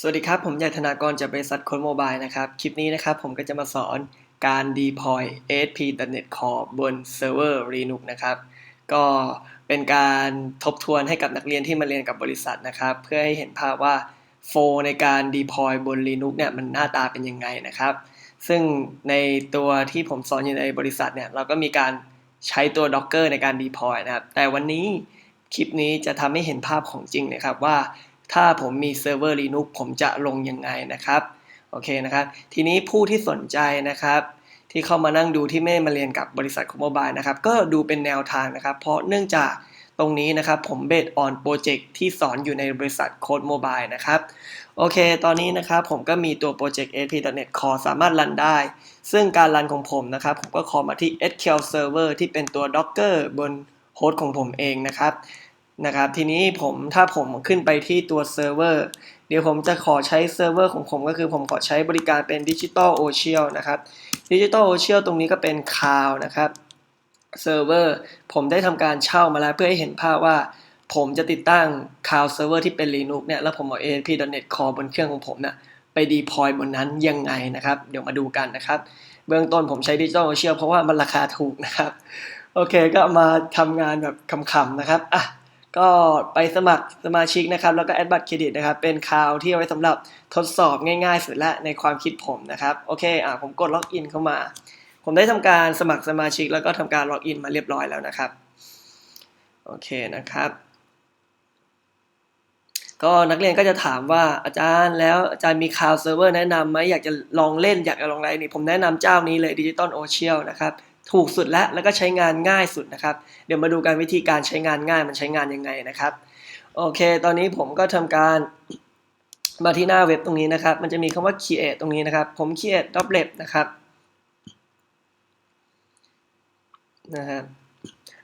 สวัสดีครับ ผมยายธนากรจากบริษัทค้ดโมบายนะครับ คลิปนี้นะครับผมก็จะมาสอนการ deploy ASP.NET Core บนเซิร์ฟเวอร์ Linux นะครับ ก็เป็นการทบทวนให้กับนักเรียนที่มาเรียนกับบริษัทนะครับ เพื่อให้เห็นภาพว่าโฟในการ deploy บน Linux เนี่ยมันหน้าตาเป็นยังไงนะครับ ซึ่งในตัวที่ผมสอนอยู่ในบริษัทเนี่ยเราก็มีการใช้ตัว Docker ในการ deploy นะครับ แต่วันนี้คลิปนี้จะทำให้เห็นภาพของจริงนะครับว่า ถ้าผมมีเซิร์ฟเวอร์ Linux ผมจะลงยังไงนะครับ โอเคนะครับ ทีนี้ผู้ที่สนใจนะครับ ที่เข้ามานั่งดูที่ไม่มาเรียนกับบริษัทของโมบายนะครับ ก็ดูเป็นแนวทางนะครับ เพราะเนื่องจากตรงนี้นะครับผมเบสออนโปรเจกต์ที่สอนอยู่ในบริษัทโค้ดโมบายนะครับ โอเค ตอนนี้นะครับผมก็มีตัวโปรเจกต์ ASP.NET Core สามารถรันได้ ซึ่งการรันของผมนะครับ ผมก็ขอมาที่ SQL Server ที่เป็นตัว Docker บนโฮสต์ของผมเองนะครับ นะครับ ทีนี้ผมถ้าผมขึ้นไปที่ตัวเซิร์ฟเวอร์เดี๋ยวผมจะขอใช้เซิร์ฟเวอร์ของผมก็คือผมขอใช้บริการเป็น Digital Ocean นะครับ Digital Ocean ตรงนี้ก็เป็นคลาวนะครับเซิร์ฟเวอร์ผมได้ทำการเช่ามาแล้วเพื่อให้เห็นภาพว่าผมจะติดตั้งคลาวเซิร์ฟเวอร์ที่เป็น Linux เนี่ย แล้วผมเอา ASP.NET Core บนเครื่องของผมเนี่ยไป deploy บนนั้นยังไงนะครับ เดี๋ยวมาดูกันนะครับ เบื้องต้นผมใช้ Digital Ocean เพราะว่ามันราคาถูกนะครับ โอเคก็มาทำงานแบบขำๆนะครับอะ ก็ไปสมัครสมาชิกนะครับ แล้วก็แอดบัตรเครดิตนะครับ เป็นคาวที่เอาไว้สำหรับทดสอบง่ายๆ สุดละในความคิดผมนะครับ โอเค อะผมกดล็อกอินเข้ามา ผมได้ทำการสมัครสมาชิก แล้วก็ทำการล็อกอินมาเรียบร้อยแล้วนะครับ โอเคนะครับ ก็นักเรียนก็จะถามว่าอาจารย์แล้วอาจารย์มีคาวเซิร์ฟเวอร์แนะนำไหมอยากจะลองเล่นอยากจะลองอะไรนี่ผมแนะนำเจ้านี้เลย Digital Ocean นะครับ ถูกสุดแล้วแล้วก็ใช้งานง่ายสุดนะครับ เดี๋ยวมาดูกันวิธีการใช้งานง่ายมันใช้งานยังไงนะครับ โอเค ตอนนี้ผมก็ทำการมาที่หน้าเว็บตรงนี้นะครับ มันจะมีคำว่า create ตรงนี้นะครับ ผม create doublet นะครับนะครับ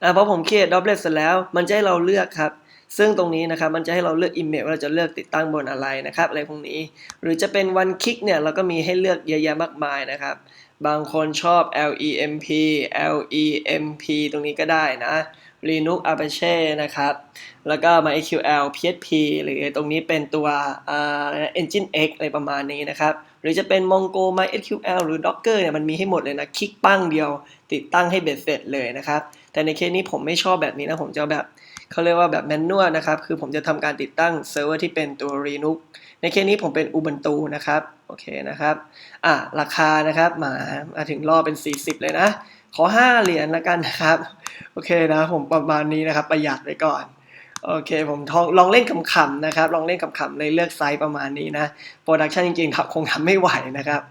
อ่าพอผม create doublet เสร็จแล้ว มันจะให้เราเลือกครับซึ่งตรงนี้นะครับมันจะให้เราเลือกอีเมลว่าเราจะเลือกติดตั้งบนอะไรนะครับอะไรพวกนี้ หรือจะเป็น one click เนี่ยเราก็มีให้เลือกเยอะแยะมากมายนะครับ บางคนชอบ LEMP LEMP ตรงนี้ก็ได้นะ Linux Apache นะครับ แล้วก็ MySQL PHP หรือตรงนี้เป็นตัว Engine X อะไรประมาณนี้นะครับ หรือจะเป็น Mongo MySQL หรือ Docker เนี่ยมันมีให้หมดเลยนะ คลิกปั้งเดียวติดตั้งให้เบ็ดเสร็จเลยนะครับ แต่ในเคสนี้ผมไม่ชอบแบบนี้นะ ผมจะแบบเขาเรียกว่าแบบแมนนวลนะครับ คือผมจะทำการติดตั้งเซิร์ฟเวอร์ที่เป็นตัว Linux ในเคสนี้ผมเป็น Ubuntu นะครับ โอเคนะครับ อะ ราคานะครับมามาถึงรอบเป็น 40 เลยนะ ขอ 5 เหรียญละกันนะครับ โอเคนะ ผมประมาณนี้นะครับ ประหยัดไปก่อนโอเค ผมทองลองเล่นขำๆนะครับ ลองเล่นขำๆเลยเลือกไซส์ประมาณนี้นะ โปรดักชันจริงๆครับคงทำไม่ไหวนะครับ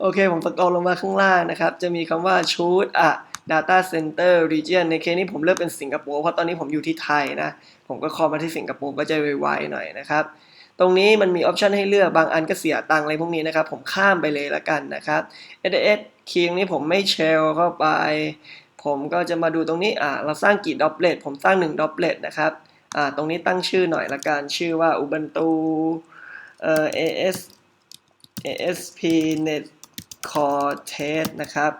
โอเค ผมสกรอลลงมาข้างล่างนะครับ จะมีคำว่า choose อะ data center region ในเคสนี้ผมเลือกเป็นสิงคโปร์เพราะตอนนี้ผมอยู่ที่ไทยนะ ผมก็คอมาที่สิงคโปร์ก็จะไวๆหน่อยนะครับ ตรงนี้มันมีออปชันให้เลือกบางอันก็เสียตังค์อะไรพวกนี้นะครับ ผมข้ามไปเลยละกันนะครับ SS คีย์นี้ผมไม่เชลเข้าไป ผมก็จะมาดูตรงนี้อ่าเราสร้างกี่ด็อปเลตผมสร้าง1ด็อปเลตนะครับอ่าตรงนี้ตั้งชื่อหน่อยละกันชื่อว่า Ubuntu เอ่อ AS ASP.NET Core Test นะครับ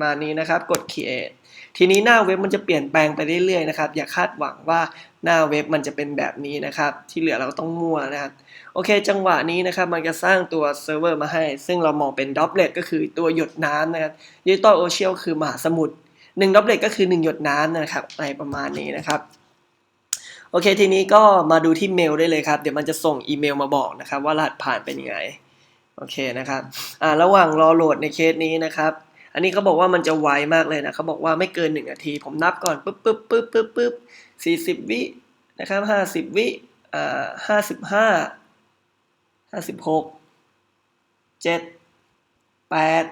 มานี้นะครับ กด create ทีนี้หน้าเว็บมันจะเปลี่ยนแปลงไปเรื่อยๆนะครับ อย่าคาดหวังว่าหน้าเว็บมันจะเป็นแบบนี้นะครับ ที่เหลือเราก็ต้องมั่วนะครับโอเค จังหวะนี้นะครับ มันจะสร้างตัวเซิร์ฟเวอร์มาให้ ซึ่งเรามองเป็นด็อปเลตก็คือตัวหยดน้ำนะครับดิจิตอลโอเชียลคือมหาสมุทรหนึ่งด็อปเลตก็คือหนึ่งหยดน้ำนะครับอะไรประมาณนี้นะครับโอเค ทีนี้ก็มาดูที่เมลได้เลยครับ เดี๋ยวมันจะส่งอีเมลมาบอกนะครับ ว่ารหัสผ่านเป็นยังไง โอเคนะครับ อ่า ระหว่างรอโหลดในเคสนี้นะครับ อันนี้เขาบอกว่ามันจะไวมากเลยนะเขาบอกว่าไม่เกินหนึ่งนาที ผมนับก่อนปุ๊บปุ๊บปุ๊บปุ๊บปุ๊บสี่สิบวินะครับห้าสิบวิอ่าห้าสิบห้าห้าสิบหกเจ็ดแปด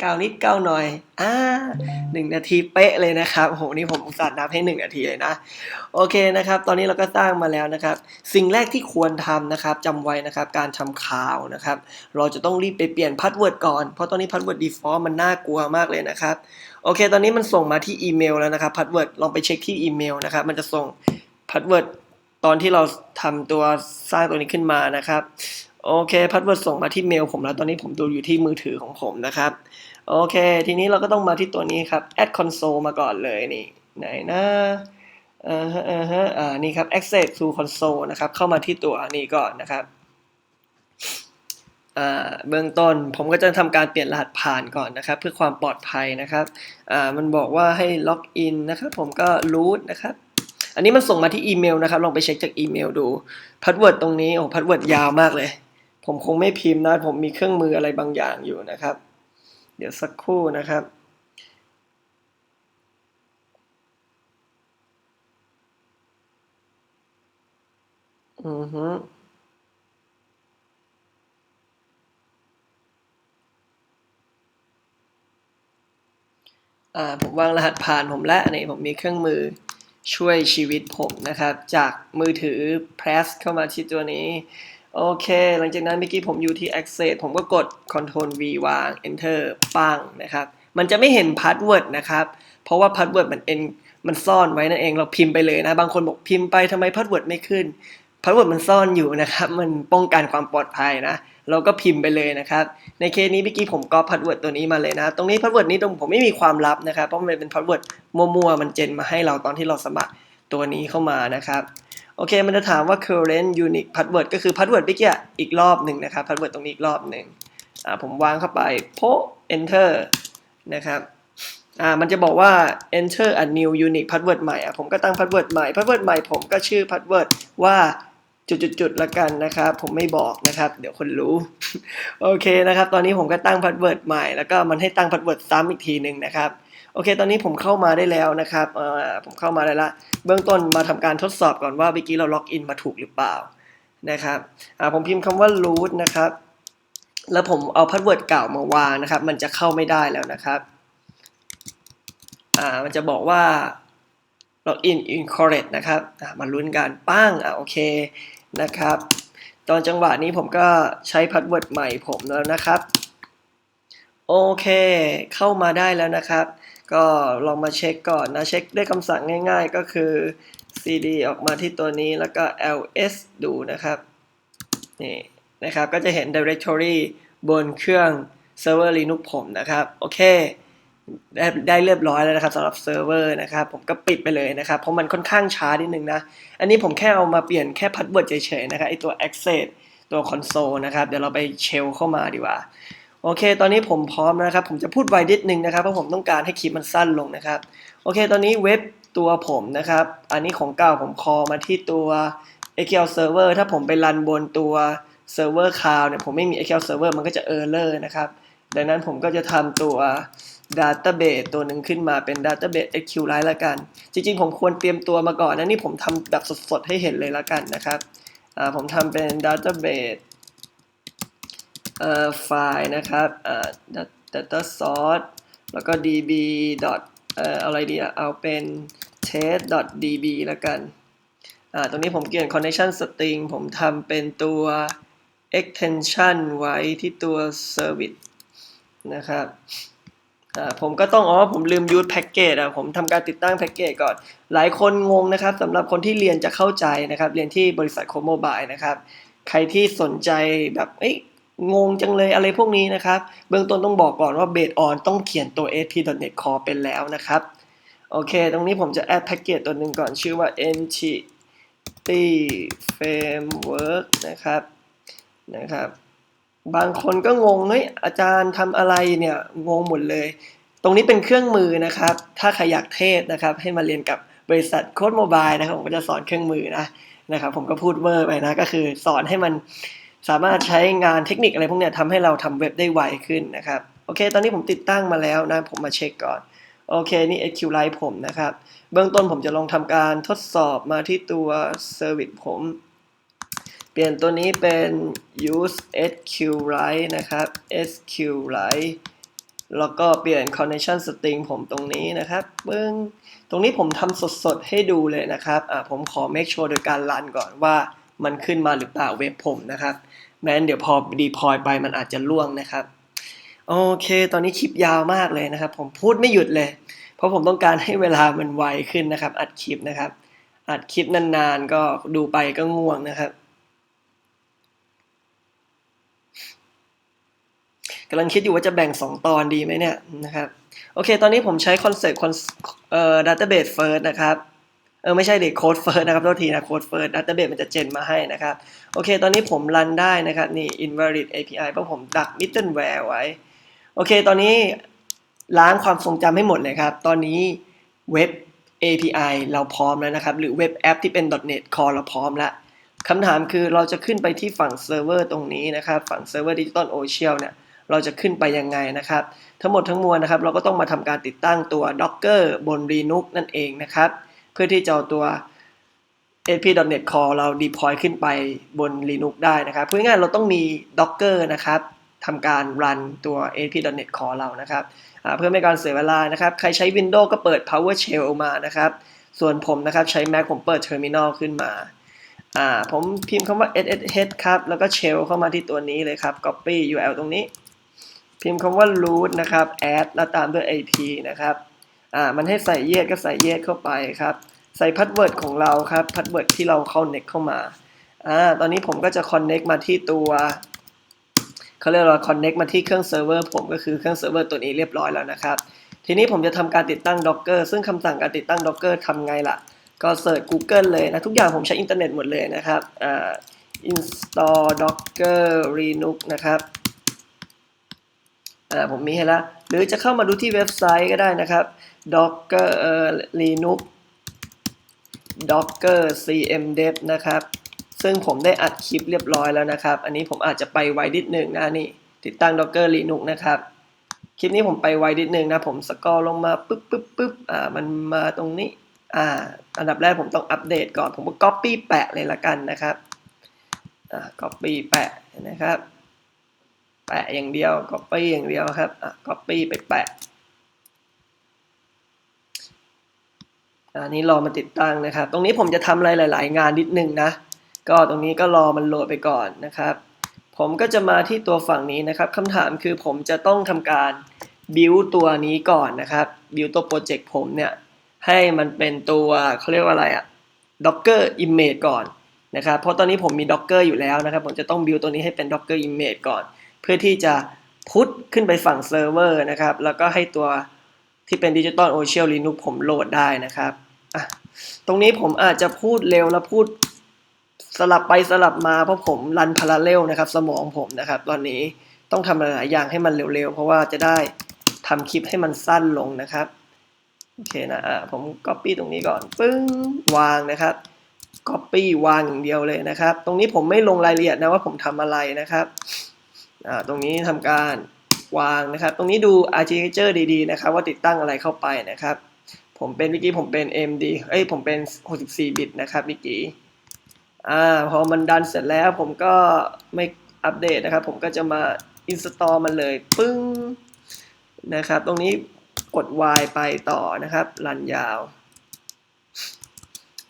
เก้านิดเก้าหน่อยอ่าหนึ่งนาทีเป๊ะเลยนะครับโอ้โหนี่ผมอุตส่าห์นับให้หนึ่งนาทีเลยนะ โอเคนะครับ ตอนนี้เราก็สร้างมาแล้วนะครับ สิ่งแรกที่ควรทำนะครับจำไว้นะครับ การทำข่าวนะครับ เราจะต้องรีบไปเปลี่ยนพาสเวิร์ดก่อน เพราะตอนนี้พาสเวิร์ด default มันน่ากลัวมากเลยนะครับ โอเค ตอนนี้มันส่งมาที่อีเมลแล้วนะครับพาสเวิร์ดลองไปเช็คที่อีเมลนะครับ มันจะส่งพาสเวิร์ดตอนที่เราทำตัวสร้างตัวนี้ขึ้นมานะครับ โอเคพาสเวิร์ดส่งมาที่เมลผมแล้วตอนนี้ผมดูอยู่ที่มือถือของผมนะครับ โอเค ทีนี้เราก็ต้องมาที่ตัวนี้ครับ add console มาก่อนเลยนี่ไหนนะเออฮะเออฮะอ่านี่ครับ access to console นะครับ เข้ามาที่ตัวนี้ก่อนนะครับอ่าเบื้องต้นผมก็จะทำการเปลี่ยนรหัสผ่านก่อนนะครับ เพื่อความปลอดภัยนะครับอ่ามันบอกว่าให้ล็อกอินนะครับ ผมก็ root นะครับอันนี้มันส่งมาที่อีเมลนะครับ ลองไปเช็คจากอีเมลดูพาสเวิร์ดตรงนี้โอ้พาสเวิร์ดยาวมากเลย ผมคงไม่พิมพ์นะ ผมมีเครื่องมืออะไรบางอย่างอยู่นะครับ เดี๋ยวสักครู่นะครับอือฮึอ่าผมวางรหัสผ่านผมและนี่ผมมีเครื่องมือช่วยชีวิตผมนะครับ จากมือถือ press เข้ามาที่ตัวนี้ โอเค หลังจากนั้นเมื่อกี้ผมอยู่ที่ access ผมก็กด control V วาง enter ปังนะครับ มันจะไม่เห็น password นะครับ เพราะว่า password มันเองมันซ่อนไว้นั่นเอง เราพิมพ์ไปเลยนะ บางคนบอกพิมพ์ไปทำไม password ไม่ขึ้น password มันซ่อนอยู่นะครับ มันป้องกันความปลอดภัยนะ เราก็พิมพ์ไปเลยนะครับ ในเคสนี้เมื่อกี้ผมก็พาสเวิร์ดตัวนี้มาเลยนะ ตรงนี้พาสเวิร์ดนี้ตรงผมไม่มีความลับนะครับ เพราะมันเป็นพาสเวิร์ดมั่วๆ มันเจนมาให้เราตอนที่เราสมัครตัวนี้เข้ามานะครับ โอเค มันจะถามว่า current unique password ก็คือพาสเวิร์ดเมื่อกี้อีกรอบหนึ่งนะครับพาสเวิร์ดตรงนี้อีกรอบหนึ่งอ่าผมวางเข้าไปโพ enter นะครับอ่ามันจะบอกว่า enter a new unique password ใหม่อะผมก็ตั้ง password ใหม่ password ใหม่ผมก็ชื่อ password ว่าจุดๆๆละกันนะครับ ผมไม่บอกนะครับ เดี๋ยวคนรู้ โอเคนะครับ ตอนนี้ผมก็ตั้ง password ใหม่ แล้วก็มันให้ตั้ง password ซ้ำอีกทีหนึ่งนะครับ โอเค ตอนนี้ผมเข้ามาได้แล้วนะครับผมเข้ามาได้ละ เบื้องต้นมาทำการทดสอบก่อนว่าเมื่อกี้เราล็อกอินมาถูกหรือเปล่านะครับผมพิมพ์คำว่า root นะครับ แล้วผมเอา password เก่ามาวางนะครับ มันจะเข้าไม่ได้แล้วนะครับอ่ามันจะบอกว่า login incorrect นะครับมาลุ้นกันปั้งอ่าโอเคนะครับ ตอนจังหวะนี้ผมก็ใช้พาสเวิร์ดใหม่ผมแล้วนะครับ โอเค เข้ามาได้แล้วนะครับ ก็ลองมาเช็คก่อนนะ เช็คด้วยคำสั่งง่ายๆ ก็คือ cd ออกมาที่ตัวนี้แล้วก็ ls ดูนะครับ นี่นะครับก็จะเห็น directory บนเครื่องเซิร์ฟเวอร์ Linux ผมนะครับ โอเค ได้ได้เรียบร้อยแล้วนะครับสำหรับเซิร์ฟเวอร์นะครับ ผมก็ปิดไปเลยนะครับ เพราะมันค่อนข้างช้านิดนึงนะ อันนี้ผมแค่เอามาเปลี่ยนแค่พาสเวิร์ดเฉยๆนะครับไอตัว access ตัว console นะครับ เดี๋ยวเราไปเชลเข้ามาดีกว่า โอเค ตอนนี้ผมพร้อมนะครับ ผมจะพูดไวนิดนึงนะครับ เพราะผมต้องการให้คลิปมันสั้นลงนะครับ โอเค ตอนนี้เว็บตัวผมนะครับ อันนี้ของเก่าผมคอมาที่ตัว SQL Server ถ้าผมไปรันบนตัว Server Cloud เนี่ย ผมไม่มี SQL Server มันก็จะ Error นะครับ ดังนั้นผมก็จะทำตัว Database ตัวหนึ่งขึ้นมาเป็น Database SQLite ละกัน จริงๆ ผมควรเตรียมตัวมาก่อนนะนี่ผมทำแบบสดๆ ให้เห็นเลยละกันนะครับ ผมทำเป็น Database ไฟล์นะครับอ่า data source แล้วก็ db. เอ่ออะไรดีอะเอาเป็น test. db แล้วกันอ่าตรงนี้ผมเปลี่ยน connection string ผมทำเป็นตัว extension ไว้ที่ตัว service นะครับผมก็ต้องอ๋อผมลืมยูทแพ็กเกจอะผมทำการติดตั้งแพ็กเกจก่อน หลายคนงงนะครับสำหรับคนที่เรียนจะเข้าใจนะครับ เรียนที่บริษัทโคโมบายนะครับ ใครที่สนใจแบบเอ้ย งงจังเลยอะไรพวกนี้นะครับ เบื้องต้นต้องบอกก่อนว่าเบสออนต้องเขียนตัว ASP.NET Core เป็นแล้วนะครับ โอเค ตรงนี้ผมจะแอดแพ็กเกจตัวหนึ่งก่อนชื่อว่า entity framework นะครับนะครับ บางคนก็งงเฮ้ยอาจารย์ทำอะไรเนี่ยงงหมดเลย ตรงนี้เป็นเครื่องมือนะครับ ถ้าใครอยากเทศนะครับ ให้มาเรียนกับบริษัทโค้ดโมบายนะครับผมก็จะสอนเครื่องมือนะนะครับ ผมก็พูดเวอร์ไปนะก็คือสอนให้มัน สามารถใช้งานเทคนิคอะไรพวกเนี้ยทำให้เราทำเว็บได้ไวขึ้นนะครับ โอเค ตอนนี้ผมติดตั้งมาแล้วนะ ผมมาเช็คก่อน โอเค นี่ SQLite ผมนะครับ เบื้องต้นผมจะลองทำการทดสอบมาที่ตัว Service ผม เปลี่ยนตัวนี้เป็น use SQLite นะครับ SQLite แล้วก็เปลี่ยน connection string ผมตรงนี้นะครับเบื้องตรงนี้ผมทำสดๆ ให้ดูเลยนะครับ อ่าผมขอ make sure โดยการรันก่อนว่ามันขึ้นมาหรือเปล่าเว็บผมนะครับ แม้นเดี๋ยวพอ deploy ไปมันอาจจะล่วงนะครับ โอเค ตอนนี้คลิปยาวมากเลยนะครับ ผมพูดไม่หยุดเลย เพราะผมต้องการให้เวลามันไวขึ้นนะครับ อัดคลิปนะครับ อัดคลิปนานๆ ก็ดูไปก็ง่วงนะครับกำลังคิดอยู่ว่าจะแบ่ง 2 ตอนดีไหมเนี่ยนะครับ โอเค ตอนนี้ผมใช้คอนเซ็ปต์คอนเอ่อ database first นะครับ เออไม่ใช่เด็กโค้ดเฟิร์สนะครับโทษทีนะโค้ดเฟิร์สดัตเตอร์เบสมันจะเจนมาให้นะครับ โอเค ตอนนี้ผมรันได้นะครับ นี่ invalid API เพราะผมดัก middleware ไว้ โอเค ตอนนี้ล้างความทรงจำให้หมดเลยครับ ตอนนี้เว็บ API เราพร้อมแล้วนะครับ หรือเว็บแอปที่เป็น .NET Core เราพร้อมแล้วคำถามคือเราจะขึ้นไปที่ฝั่งเซิร์ฟเวอร์ตรงนี้นะครับ ฝั่งเซิร์ฟเวอร์ Digital Ocean เนี่ยเราจะขึ้นไปยังไงนะครับ ทั้งหมดทั้งมวลนะครับ เราก็ต้องมาทำการติดตั้งตัว Docker บน Linux นั่นเองนะครับ เพื่อที่จะเอาตัว ASP.NET Core เรา deploy ขึ้นไปบน Linux ได้นะครับเพื่อง่ายเราต้องมี Docker นะครับทำการ run ตัว ASP.NET Core เรานะครับเพื่อไม่ให้การเสียเวลานะครับ ใครใช้ Windows ก็เปิด PowerShell มานะครับ ส่วนผมนะครับใช้ Mac ผมเปิด Terminal ขึ้นมาอ่าผมพิมพ์คำว่า ssh ครับ แล้วก็ shell เข้ามาที่ตัวนี้เลยครับ copy URL ตรงนี้ พิมพ์คำว่า root นะครับ add แล้วตามด้วย ip นะครับ อ่ามันให้ใส่เยสก็ใส่เยสเข้าไปครับ ใส่พาสเวิร์ดของเราครับพาสเวิร์ดที่เราเข้า next เข้ามาอ่าตอนนี้ผมก็จะ connect มาที่ตัวเขาเรียกว่า connect มาที่เครื่องเซิร์ฟเวอร์ผมก็คือเครื่องเซิร์ฟเวอร์ตัวนี้เรียบร้อยแล้วนะครับ ทีนี้ผมจะทำการติดตั้ง Docker ซึ่งคำสั่งการติดตั้ง Docker ทำไงล่ะ ก็เสิร์ช Google เลยนะ ทุกอย่างผมใช้อินเทอร์เน็ตหมดเลยนะครับอ่า install docker linux นะครับอ่าผมมีให้แล้วหรือจะเข้ามาดูที่เว็บไซต์ก็ได้นะครับ docker เอ่อ linux docker cmdev นะครับ ซึ่งผมได้อัดคลิปเรียบร้อยแล้วนะครับ อันนี้ผมอาจจะไปไวนิดนึงนะนี่ ติดตั้ง docker linux นะครับ คลิปนี้ผมไปไวนิดนึงนะ ผมสกอร์ลงมาปึ๊บปึ๊บปึ๊บอ่า มันมาตรงนี้ อ่า อันดับแรกผมต้องอัปเดตก่อน ผมก็ copy แปะเลยละกันนะครับ อ่า copy แปะนะครับ แปะอย่างเดียว copy อย่างเดียวครับ อ่า copy ไปแปะ อันนี้รอมาติดตั้งนะครับ ตรงนี้ผมจะทำอะไรหลาย ๆ งานนิดนึงนะ ก็ตรงนี้ก็รอมันโหลดไปก่อนนะครับ ผมก็จะมาที่ตัวฝั่งนี้นะครับคำถามคือผมจะต้องทำการ build ตัวนี้ก่อนนะครับ build ตัวโปรเจกต์ผมเนี่ย ให้มันเป็นตัวเขาเรียกว่าอะไรอะ docker image ก่อนนะครับ เพราะตอนนี้ผมมี docker อยู่แล้วนะครับ ผมจะต้อง build ตัวนี้ให้เป็น docker image ก่อน เพื่อที่จะพุทขึ้นไปฝั่งเซิร์ฟเวอร์นะครับ แล้วก็ให้ตัวที่เป็น Digital Ocean Linux ผมโหลดได้นะครับ ตรงนี้ผมอาจจะพูดเร็วแล้วพูดสลับไปสลับมาเพราะผมรันพาราเรลนะครับ สมองผมนะครับ ตอนนี้ต้องทำหลายอย่างให้มันเร็วๆ เพราะว่าจะได้ทำคลิปให้มันสั้นลงนะครับโอเคนะอะผม copy ตรงนี้ก่อนปึ้งวางนะครับ copy วางอย่างเดียวเลยนะครับ ตรงนี้ผมไม่ลงรายละเอียดนะว่าผมทำอะไรนะครับอ่าตรงนี้ทำการวางนะครับ ตรงนี้ดู architecture ดีๆนะครับ ว่าติดตั้งอะไรเข้าไปนะครับ ผมเป็นเมื่อกี้ผมเป็น AMD เอ้ยผมเป็น 64 บิตนะครับเมื่อกี้อ่าพอมันดันเสร็จแล้วผมก็ไม่อัปเดตนะครับ ผมก็จะมา install มันเลย ปึ้งนะครับ ตรงนี้กด Y ไปต่อนะครับรันยาว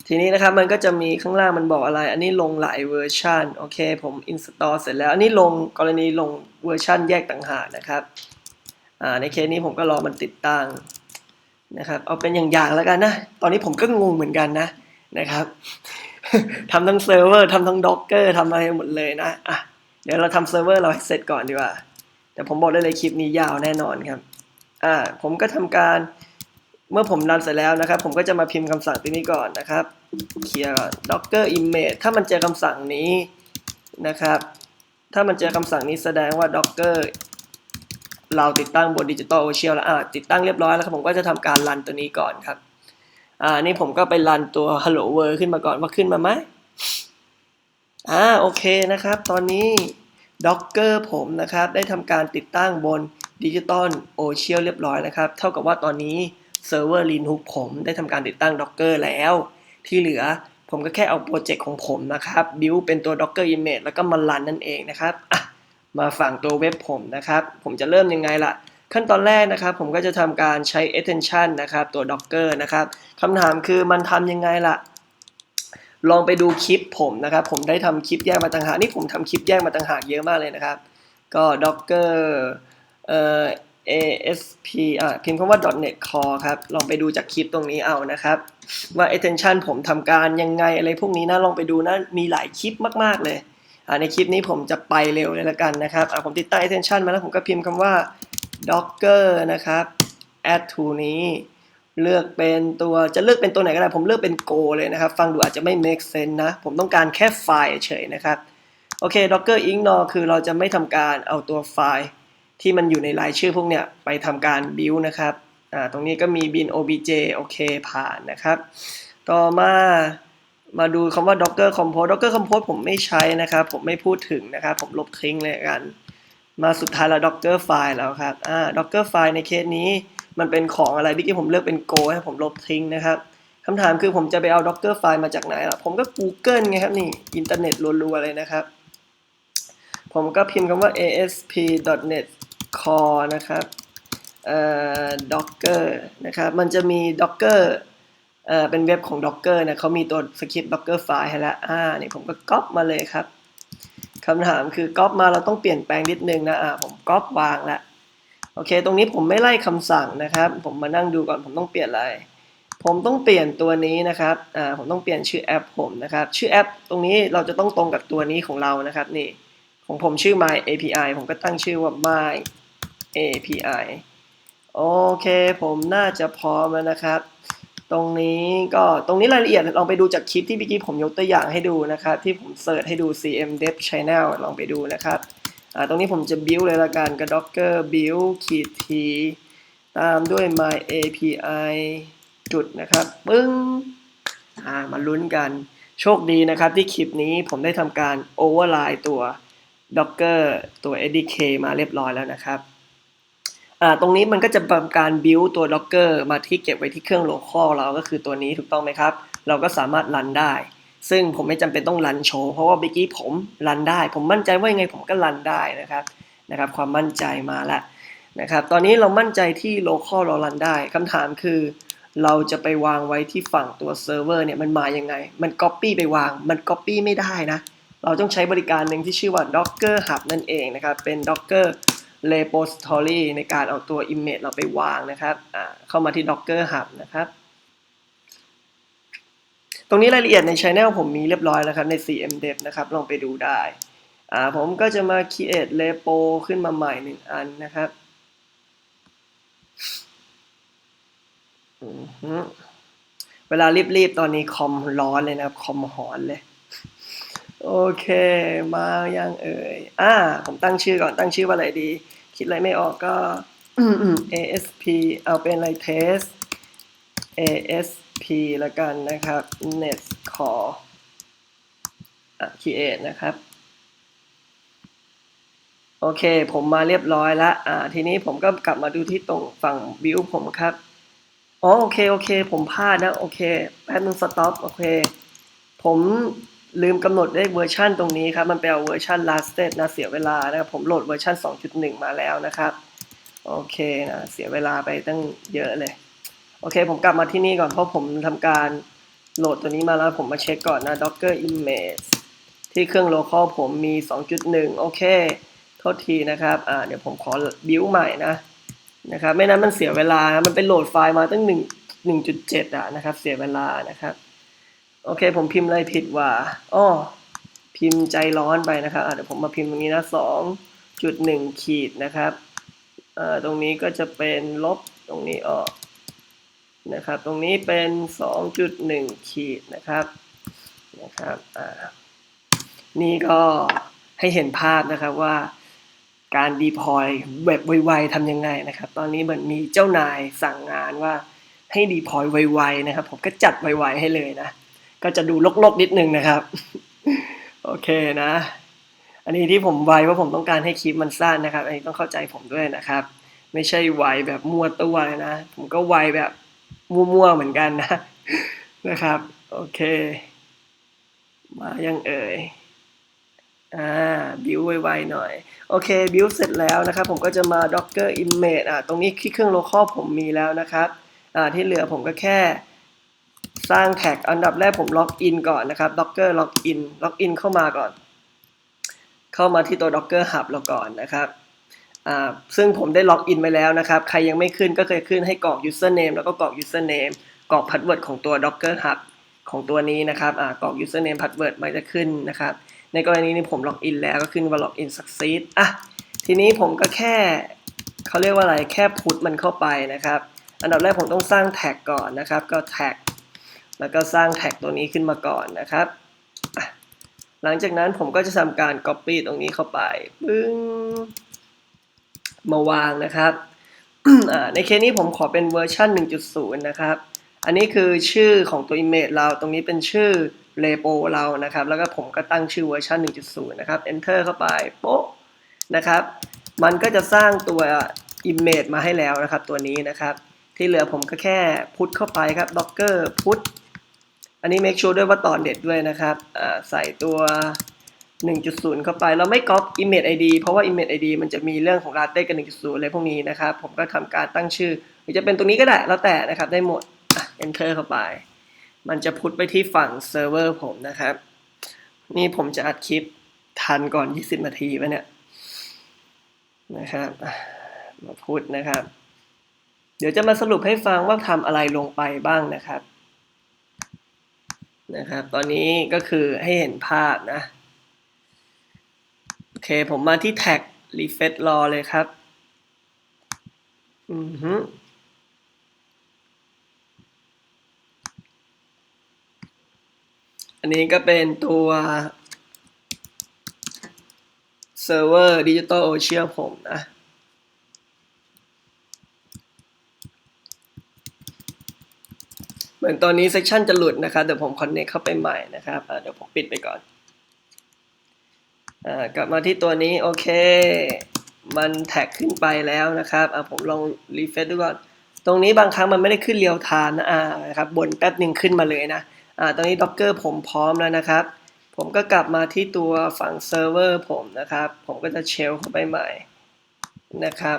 ทีนี้นะครับมันก็จะมีข้างล่างมันบอกอะไร อันนี้ลงหลายเวอร์ชันโอเค ผม install เสร็จแล้ว อันนี้ลงกรณีลงเวอร์ชันแยกต่างหากนะครับอ่าในเคสนี้ผมก็รอมันติดตั้ง นะครับเอาเป็นอย่างๆแล้วกันนะ ตอนนี้ผมก็งงเหมือนกันนะนะครับทำทั้งเซิร์ฟเวอร์ทำทั้งด็อกเกอร์ทำอะไรหมดเลยนะอะเดี๋ยวเราทำเซิร์ฟเวอร์เราให้เสร็จก่อนดีกว่า แต่ผมบอกได้เลยคลิปนี้ยาวแน่นอนครับอ่าผมก็ทำการเมื่อผมรันเสร็จแล้วนะครับ ผมก็จะมาพิมพ์คำสั่งตัวนี้ก่อนนะครับเคลียร์ก่อน docker image ถ้ามันเจอคำสั่งนี้นะครับ ถ้ามันเจอคำสั่งนี้แสดงว่า docker เราติดตั้งบน digital ocean แล้วติดตั้งเรียบร้อยแล้วครับผมก็จะทำการรันตัวนี้ก่อนครับอ่านี่ผมก็ไปรันตัว hello world ขึ้นมาก่อนว่าขึ้นมาไหมอ่าโอเคนะครับ ตอนนี้ Docker ผมนะครับ ได้ทำการติดตั้งบน Digital Ocean เรียบร้อยนะครับ เท่ากับว่าตอนนี้เซิร์ฟเวอร์ Linux ผมได้ทำการติดตั้ง Docker แล้ว ที่เหลือผมก็แค่เอาโปรเจกต์ของผมนะครับ build เป็นตัว Docker image แล้วก็มารันนั่นเองนะครับอะ มาฝั่งตัวเว็บผมนะครับ ผมจะเริ่มยังไงล่ะ ขั้นตอนแรกนะครับ ผมก็จะทำการใช้ extension นะครับ ตัว Docker นะครับคำถามคือมันทำยังไงล่ะ ลองไปดูคลิปผมนะครับ ผมได้ทำคลิปแยกมาต่างหากนี่ผมทำคลิปแยกมาต่างหากเยอะมากเลยนะครับ ก็ docker เอ่อ ASP อะพิมพ์คำว่า .NET Core ครับ ลองไปดูจากคลิปตรงนี้เอานะครับ ว่า extension ผมทำการยังไงอะไรพวกนี้นะ ลองไปดูนะ มีหลายคลิปมาก ๆ เลย ในคลิปนี้ผมจะไปเร็วเลยละกันนะครับอะผมติดตั้ง extension มาแล้วผมก็พิมพ์คำว่า docker นะครับ add to นี้ เลือกเป็นตัวจะเลือกเป็นตัวไหนก็ได้ ผมเลือกเป็น Go เลยนะครับ ฟังดูอาจจะไม่ make sense นะ ผมต้องการแค่ไฟล์เฉยนะครับโอเค docker ignore คือเราจะไม่ทำการเอาตัวไฟล์ ที่มันอยู่ในรายชื่อพวกเนี้ยไปทำการ build นะครับตรงนี้ก็มี bin obj โอเคผ่านนะครับ ต่อมา มาดูคำว่า docker compose docker compose ผมไม่ใช้นะครับ ผมไม่พูดถึงนะครับ ผมลบทิ้งเลยกัน มาสุดท้ายแล้ว docker file แล้วครับอ่า docker file ในเคสนี้มันเป็นของอะไรเมื่อกี้ผมเลือกเป็น go ให้ผมลบทิ้งนะครับคำถามคือผมจะไปเอา docker file มาจากไหนล่ะ ผมก็ google ไงครับนี่อินเทอร์เน็ตรัวๆเลยนะครับ ผมก็พิมพ์คำว่า asp.net core นะครับเอ่อ docker นะครับ มันจะมี docker เอ่อเป็นเว็บของ docker นะเขามีตัวสคริปต์ docker file ให้แล้วอ่านี่ผมก็ก๊อปมาเลยครับคำถามคือก๊อปมาเราต้องเปลี่ยนแปลงนิดนึงนะอ่าผมก๊อปวางแล้วโอเค ตรงนี้ผมไม่ไล่คำสั่งนะครับ ผมมานั่งดูก่อนผมต้องเปลี่ยนอะไร ผมต้องเปลี่ยนตัวนี้นะครับอ่าผมต้องเปลี่ยนชื่อแอปผมนะครับ ชื่อแอป ตรงนี้เราจะต้องตรงกับตัวนี้ของเรานะครับนี่ของผมชื่อ my API ผมก็ตั้งชื่อว่า my API โอเค ผมน่าจะพร้อมแล้วนะครับ ตรงนี้ก็ตรงนี้รายละเอียดลองไปดูจากคลิปที่เมื่อกี้ผมยกตัวอย่างให้ดูนะครับ ที่ผมเสิร์ชให้ดู CM Dev Channel ลองไปดูนะครับตรงนี้ผมจะ build เลยละกันกับ docker build ขีด t ตามด้วย my API จุดนะครับปึ้งมาลุ้นกัน โชคดีนะครับที่คลิปนี้ผมได้ทำการ override ตัว docker ตัว SDK มาเรียบร้อยแล้วนะครับ อ่าตรงนี้มันก็จะทำการ build ตัว docker มาที่เก็บไว้ที่เครื่อง local เราก็คือตัวนี้ถูกต้องไหมครับ เราก็สามารถรันได้ ซึ่งผมไม่จำเป็นต้องรันโชว์เพราะว่าเมื่อกี้ผมรันได้ ผมมั่นใจว่ายังไงผมก็รันได้นะครับนะครับ ความมั่นใจมาแล้วนะครับ ตอนนี้เรามั่นใจที่ local เรารันได้คำถามคือ เราจะไปวางไว้ที่ฝั่งตัวเซิร์ฟเวอร์เนี่ยมันมายังไง มัน copy ไปวาง มัน copy ไม่ได้นะ เราต้องใช้บริการหนึ่งที่ชื่อว่า docker hub นั่นเองนะครับ เป็น docker repository ในการเอาตัว image เราไปวางนะครับเข้ามาที่ docker hub นะครับตรงนี้รายละเอียดใน channel ผมมีเรียบร้อยแล้วครับใน CM Dev นะครับลองไปดูได้ผมก็จะมา create repo ขึ้นมาใหม่หนึ่งอันนะครับเวลารีบๆ ตอนนี้คอมร้อนเลยนะครับคอมหอนเลยโอเค มายังเอ่ย อ่า ผมตั้งชื่อก่อน ตั้งชื่อว่าอะไรดี คิดอะไรไม่ออกก็ ASP เอาเป็นอะไร test ASP แล้วกันนะครับ net core อะ create นะครับ โอเค ผมมาเรียบร้อยแล้วอ่า ทีนี้ผมก็กลับมาดูที่ตรงฝั่ง view ผมครับ อ๋อ โอเค โอเค ผมพลาดนะ โอเค แป๊บนึง stop โอเค ผม ลืมกำหนดได้เวอร์ชันตรงนี้ครับ มันเป็นเวอร์ชัน lasted นะเสียเวลานะครับ ผมโหลดเวอร์ชัน 2.1 มาแล้วนะครับ โอเคนะ เสียเวลาไปตั้งเยอะเลย โอเค ผมกลับมาที่นี่ก่อน เพราะผมทำการโหลดตัวนี้มาแล้ว ผมมาเช็คก่อนนะ docker image ที่เครื่อง local ผมมี 2.1 โอเค โทษทีนะครับ อ่า เดี๋ยวผมขอ build ใหม่นะ นะครับ ไม่นั้นมันเสียเวลา มันเป็นโหลดไฟล์มาตั้ง1 1.7อะนะครับ เสียเวลานะครับ โอเค ผมพิมพ์อะไรผิดว่าอ้อพิมพ์ใจร้อนไปนะครับอะเดี๋ยวผมมาพิมพ์ตรงนี้นะสองจุดหนึ่งขีดนะครับเอ่อตรงนี้ก็จะเป็นลบตรงนี้ออกนะครับ ตรงนี้เป็นสองจุดหนึ่งขีดนะครับนะครับอ่านี่ก็ให้เห็นภาพนะครับว่าการดีพอยแบบไวๆทำยังไงนะครับ ตอนนี้เหมือนมีเจ้านายสั่งงานว่าให้ดีพอยไวๆนะครับ ผมก็จัดไวๆให้เลยนะ ก็จะดูลกๆนิดนึงนะครับ โอเคนะ อันนี้ที่ผมไวเพราะผมต้องการให้คลิปมันสั้นนะครับ อันนี้ต้องเข้าใจผมด้วยนะครับ ไม่ใช่ไวแบบมั่วตัวเลยนะ ผมก็ไวแบบมั่วๆเหมือนกันนะนะครับ โอเค มายังเอ่ยอ่าบิวไวๆหน่อย โอเคบิวเสร็จแล้วนะครับ ผมก็จะมา docker image อ่าตรงนี้ที่เครื่อง local ผมมีแล้วนะครับอ่าที่เหลือผมก็แค่ สร้างแท็กอันดับแรกผมล็อกอินก่อนนะครับ docker ล็อกอินล็อกอินเข้ามาก่อน เข้ามาที่ตัว docker hub เราก่อนนะครับซึ่งผมได้ล็อกอินไปแล้วนะครับ ใครยังไม่ขึ้นก็เคยขึ้นให้กรอก username แล้วก็กรอก username กรอก password ของตัว docker hub ของตัวนี้นะครับกรอก username password มันจะขึ้นนะครับ ในกรณีนี้ผมล็อกอินแล้วก็ขึ้นว่าล็อกอิน succeed อะ ทีนี้ผมก็แค่เขาเรียกว่าอะไร แค่พุทมันเข้าไปนะครับ อันดับแรกผมต้องสร้างแท็กก่อนนะครับ ก็แท็ก แล้วก็สร้างแท็กตัวนี้ขึ้นมาก่อนนะครับ หลังจากนั้นผมก็จะทำการ Copy ตรงนี้เข้าไปปึ้งมาวางนะครับ ในเคสนี้ผมขอเป็นเวอร์ชัน1.0 นะครับ อันนี้คือชื่อของตัว image เรา ตรงนี้เป็นชื่อ repo เรานะครับ แล้วก็ผมก็ตั้งชื่อเวอร์ชัน1.0 นะครับ enter เข้าไปโป๊ะนะครับ มันก็จะสร้างตัว image มาให้แล้วนะครับ ตัวนี้นะครับ ที่เหลือผมก็แค่พุทเข้าไปครับ docker พุท อันนี้ make sure ด้วยว่าต่อเน็ตด้วยนะครับใส่ตัว 1.0 เข้าไปเราไม่ก๊อป image id เพราะว่า image id มันจะมีเรื่องของ latte กับ 1.0 อะไรพวกนี้นะครับ ผมก็ทำการตั้งชื่อ หรือจะเป็นตรงนี้ก็ได้แล้วแต่นะครับได้หมด enter เข้าไป มันจะพุทไปที่ฝั่งเซิร์ฟเวอร์ผมนะครับ นี่ผมจะอัดคลิปทันก่อน 20 นาทีไปเนี่ยนะครับมาพุทนะครับ เดี๋ยวจะมาสรุปให้ฟังว่าทำอะไรลงไปบ้างนะครับ นะครับ ตอนนี้ก็คือให้เห็นภาพนะ โอเค ผมมาที่แท็ก refresh รอเลยครับ อือฮึอันนี้ก็เป็นตัว เซิร์ฟเวอร์ดิจิตอลโอเชียผมนะ เห มือนตอนนี้เซ c ชันจะหลุดนะครับเดี๋ยวผมคอนเน c t เข้าไปใหม่นะครับเดี๋ยวผมปิดไปก่อนอกลับมาที่ตัวนี้โอเค มันแท็กขึ้นไปแล้วนะครับผมลองรีเฟซดูก่อนตรงนี้บางครั้งมันไม่ได้ขึ้นเรียวทม์นนะครับบนแป๊บหนึ่งขึ้นมาเลยนะอตอนนี้ Docker ผมพร้อมแล้วนะครับ ผมก็กลับมาที่ตัวฝั่งเซิร์ฟเวอร์ผมนะครับ ผมก็จะเชลเข้าไปใหม่นะครับ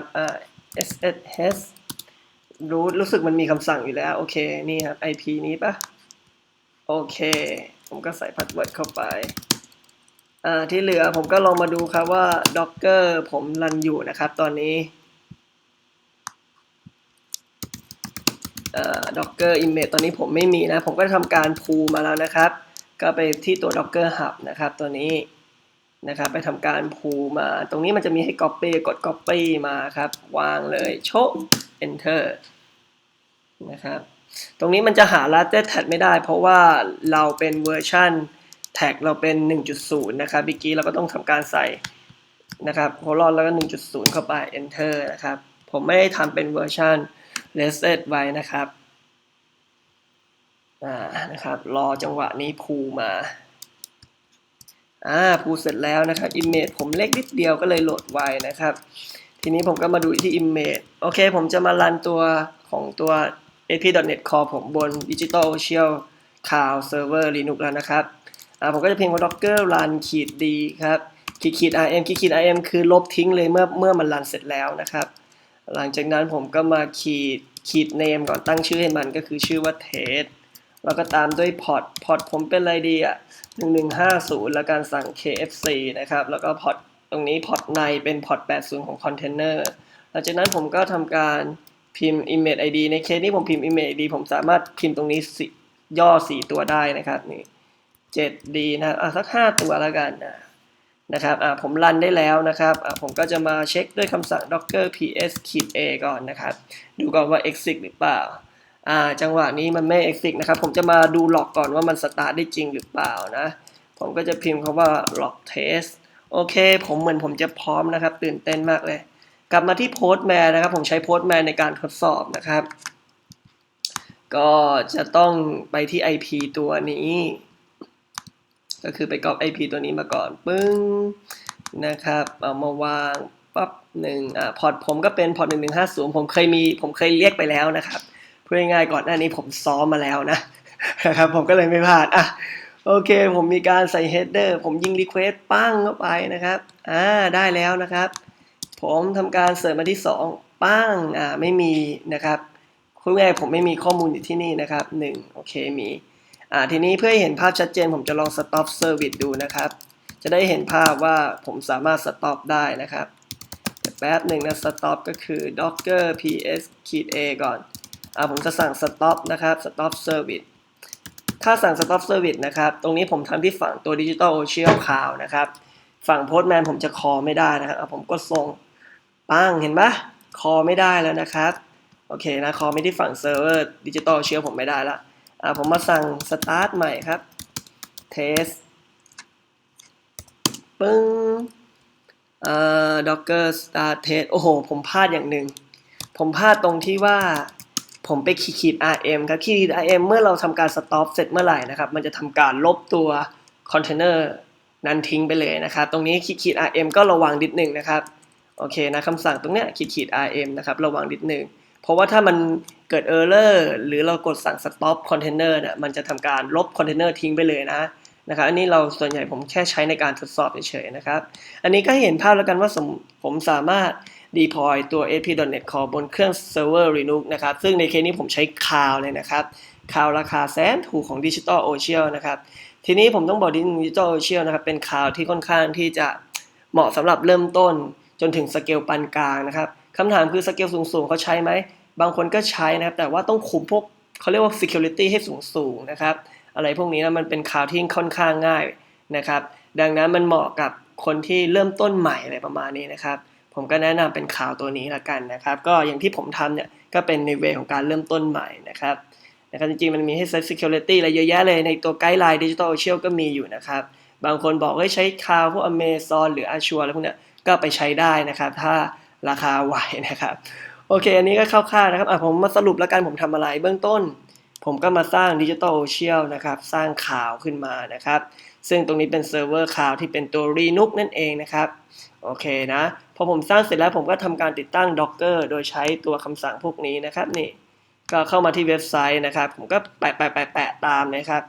ssh รู้รู้สึกมันมีคำสั่งอยู่แล้ว โอเค นี่ครับ IP นี้ปะโอเค ผมก็ใส่พาสเวิร์ดเข้าไป อ่า ที่เหลือผมก็ลองมาดูครับว่า Docker ผมรันอยู่นะครับตอนนี้อ่า Docker image ตอนนี้ผมไม่มีนะ ผมก็ทำการพูมาแล้วนะครับ ก็ไปที่ตัว Docker Hub นะครับ ตัวนี้นะครับ ไปทำการพูมา ตรงนี้มันจะมีให้ Copy กด Copy มาครับ วางเลยโชะ Enter นะครับ ตรงนี้มันจะหา Latte Tag ไม่ได้ เพราะว่าเราเป็นเวอร์ชันแท็กเราเป็น 1.0 นะครับเมื่อกี้เราก็ต้องทำการใส่นะครับโคลอนแล้วก็ 1.0 เข้าไป Enter นะครับ ผมไม่ได้ทำเป็นเวอร์ชัน Reset ไว้นะครับอ่านะครับรอจังหวะนี้พูมาอ่าพูเสร็จแล้วนะครับ Image ผมเล็กนิดเดียวก็เลยโหลดไว้นะครับ ทีนี้ผมก็มาดูที่ Image โอเค ผมจะมารันตัวของตัว ap.net core ผมบน Digital Ocean Cloud Server Linux แล้วนะครับ ผมก็จะเพียงว่า docker run ขีด d ครับขีดขีด rm ขีดขีด rm คือลบทิ้งเลยเมื่อเมื่อมันรันเสร็จแล้วนะครับ หลังจากนั้นผมก็มาขีดขีด name ก่อนตั้งชื่อให้มันก็คือชื่อว่า test แล้วก็ตามด้วย port port ผมเป็นอะไรดีอะ 1150 แล้วการสั่ง kfc นะครับ แล้วก็ port ต ตรงนี้ port ในเป็น port 80 ของ container หลังจากนั้นผมก็ทำการพิมพ์ image id ในเคสนี้ผมพิมพ์ image id ผมสามารถพิมพ์ตรงนี้สย่อ 4 ตัวได้นะครับนี่ 7D นะอะสัก 5 ตัวแล้วกันนะนะครับอะผมรันได้แล้วนะครับอะผมก็จะมาเช็คด้วยคำสั่ง docker ps a ก่อนนะครับ ดูก่อนว่า exit หรือเปล่าอ่า จังหวะนี้มันไม่ exit นะครับ ผมจะมาดูล็อกก่อนว่ามันสตาร์ทได้จริงหรือเปล่านะ ผมก็จะพิมพ์คำว่า log test โอเค ผมเหมือนผมจะพร้อมนะครับ ตื่นเต้นมากเลย กลับมาที่ postman นะครับ ผมใช้ postman ในการทดสอบนะครับ ก็จะต้องไปที่ IP ตัวนี้ ก็คือไปก๊อป IP ตัวนี้มาก่อนปึ้งนะครับ เอามาวางปั๊บหนึ่งอ่าพอร์ตผมก็เป็นพอร์ตหนึ่งหนึ่งห้าศูนย์ผมเคยมีผมเคยเรียกไปแล้วนะครับพูดง่ายๆก่อนหน้านี้ผมซ้อมมาแล้วนะนะครับผมก็เลยไม่พลาดอะ โอเค ผมมีการใส่ header ผมยิง request ปั้งเข้าไปนะครับอ่าได้แล้วนะครับ ผมทำการเสิร์ชมาที่สองปั้งอ่าไม่มีนะครับพูดง่ายๆผมไม่มีข้อมูลอยู่ที่นี่นะครับหนึ่งโอเคมีอ่าทีนี้เพื่อให้เห็นภาพชัดเจน ผมจะลอง stop service ดูนะครับ จะได้เห็นภาพว่าผมสามารถ stop ได้นะครับแป๊บหนึ่งนะ stop ก็คือ docker ps a ก่อนอ่าผมจะสั่ง stop นะครับ stop service ถ้าสั่ง stop service นะครับ ตรงนี้ผมทำที่ฝั่งตัว digital ocean cloud นะครับ ฝั่ง postman ผมจะคอไม่ได้นะครับผมก็ส่งปังเห็นปะคอไม่ได้แล้วนะครับ โอเคนะ คอไม่ที่ฝั่งเซิร์ฟเวอร์ดิจิตอลเชื่อผมไม่ได้ละอ่าผมมาสั่งสตาร์ทใหม่ครับเทสปึ้งอ่า docker start test โอ้โห ผมพลาดอย่างหนึ่ง ผมพลาดตรงที่ว่า ผมไปขีดขีด rm ครับขีด rm เมื่อเราทำการ stop เสร็จเมื่อไหร่นะครับ มันจะทำการลบตัวคอนเทนเนอร์นั้นทิ้งไปเลยนะครับ ตรงนี้ขีดขีด rm ก็ระวังนิดหนึ่งนะครับ โอเคนะคำสั่งตรงเนี้ยขีดขีด rm นะครับระวังนิดหนึ่งเพราะว่าถ้ามันเกิด error หรือเรากดสั่ง stop container เนี่ยมันจะทำการลบ container ทิ้งไปเลยนะนะครับอันนี้เราส่วนใหญ่ผมแค่ใช้ในการทดสอบเฉยๆนะครับ อันนี้ก็เห็นภาพแล้วกันว่าผมสามารถ deploy ตัว ASP.NET Core บนเครื่อง server Linux นะครับ ซึ่งในเคสนี้ผมใช้คาวเลยนะครับคาวราคาแสนถูกของ Digital Ocean นะครับ ทีนี้ผมต้องบอกดิ Digital Ocean นะครับ เป็นคาวที่ค่อนข้างที่จะเหมาะสำหรับเริ่มต้นจนถึงสเกลปานกลางนะครับคำถามคือสเกลสูงๆเขาใช้ไหม บางคนก็ใช้นะครับ แต่ว่าต้องคุมพวกเขาเรียกว่า security ให้สูงๆนะครับ อะไรพวกนี้นะมันเป็นข่าวที่ค่อนข้างง่ายนะครับ ดังนั้นมันเหมาะกับคนที่เริ่มต้นใหม่อะไรประมาณนี้นะครับ ผมก็แนะนำเป็นข่าวตัวนี้ละกันนะครับ ก็อย่างที่ผมทำเนี่ยก็เป็นในเวของการเริ่มต้นใหม่นะครับนะครับจริงๆ มันมีให้ set security อะไรเยอะแยะเลยในตัวไกด์ไลน์ digital social ก็มีอยู่นะครับ บางคนบอกให้ใช้คาวพวก Amazon หรือ Azure อะไรพวกเนี้ยก็ไปใช้ได้นะครับ ถ้าราคาไหวนะครับ โอเค อันนี้ก็คร่าวๆนะครับอะผมมาสรุปแล้วกันผมทำอะไรเบื้องต้น ผมก็มาสร้าง Digital Ocean นะครับ สร้างข่าวขึ้นมานะครับ ซึ่งตรงนี้เป็นเซิร์ฟเวอร์ข่าวที่เป็นตัว Linux นั่นเองนะครับ โอเคนะ พอผมสร้างเสร็จแล้วผมก็ทำการติดตั้ง Docker โดยใช้ตัวคำสั่งพวกนี้นะครับนี่ ก็เข้ามาที่เว็บไซต์นะครับ ผมก็แปะแปะแปะแปะตามนะครับ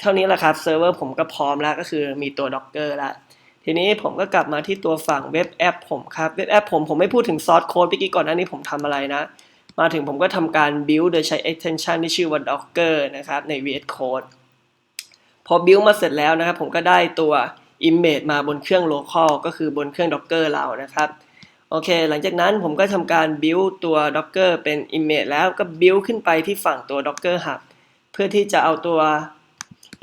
เท่านี้แหละครับเซิร์ฟเวอร์ผมก็พร้อมแล้วก็คือมีตัว Docker แล้วทีนี้ผมก็กลับมาที่ตัวฝั่งเว็บแอปผมครับ เว็บแอปผมผมไม่พูดถึงซอสโค้ดเมื่อกี้ก่อนหน้านี้ผมทำอะไรนะ มาถึงผมก็ทำการ build โดยใช้ extension ที่ชื่อว่า docker นะครับ ใน VS Code พอ build มาเสร็จแล้วนะครับ ผมก็ได้ตัว image มาบนเครื่อง local ก็คือบนเครื่อง docker เรานะครับโอเค หลังจากนั้นผมก็ทำการ build ตัว docker เป็น image แล้วก็ build ขึ้นไปที่ฝั่งตัว docker hub เพื่อที่จะเอาตัว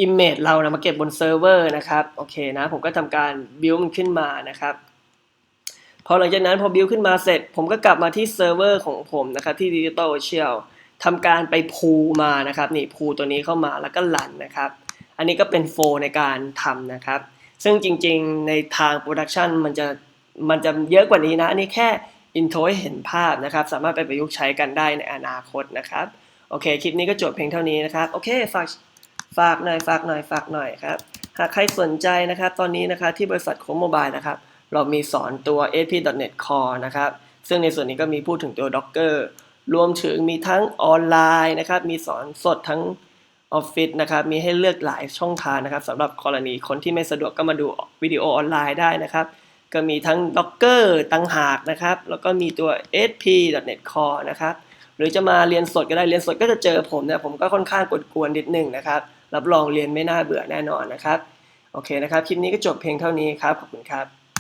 image เรานะมาเก็บบนเซิร์ฟเวอร์นะครับโอเคนะผมก็ทำการ build มันขึ้นมานะครับพอหลังจากนั้นพอ build ขึ้นมาเสร็จ ผมก็กลับมาที่เซิร์ฟเวอร์ของผมนะครับที่ Digital Ocean ทำการไปพูมานะครับนี่พูตัวนี้เข้ามาแล้วก็ลันนะครับ อันนี้ก็เป็นโฟในการทำนะครับ ซึ่งจริงๆในทางโปรดักชันมันจะมันจะเยอะกว่านี้นะ อันนี้แค่อินโทรให้เห็นภาพนะครับ สามารถไปประยุกต์ใช้กันได้ในอนาคตนะครับ โอเค คลิปนี้ก็จบเพียงเท่านี้นะครับ โอเค ฝากฝากหน่อย ฝากหน่อย ฝากหน่อยครับ หากใครสนใจนะครับ ตอนนี้นะครับที่บริษัทโคมโมบายนะครับ เรามีสอนตัว ap.net Core นะครับ ซึ่งในส่วนนี้ก็มีพูดถึงตัว Docker รวมถึงมีทั้งออนไลน์นะครับ มีสอนสดทั้ง ออฟฟิศนะครับมีให้เลือกหลายช่องทางนะครับสำหรับกรณีคนที่ไม่สะดวกก็มาดูวิดีโอออนไลน์ได้นะครับ ก็มีทั้ง Docker ตั้งหากนะครับ แล้วก็มีตัว sp.net core นะครับหรือจะมาเรียนสดก็ได้เรียนสดก็จะเจอผมเนี่ยผมก็ค่อนข้างกวนๆนิดนึงนะครับ รับรองเรียนไม่น่าเบื่อแน่นอนนะครับ โอเคนะครับ คลิปนี้ก็จบเพียงเท่านี้ครับ ขอบคุณครับ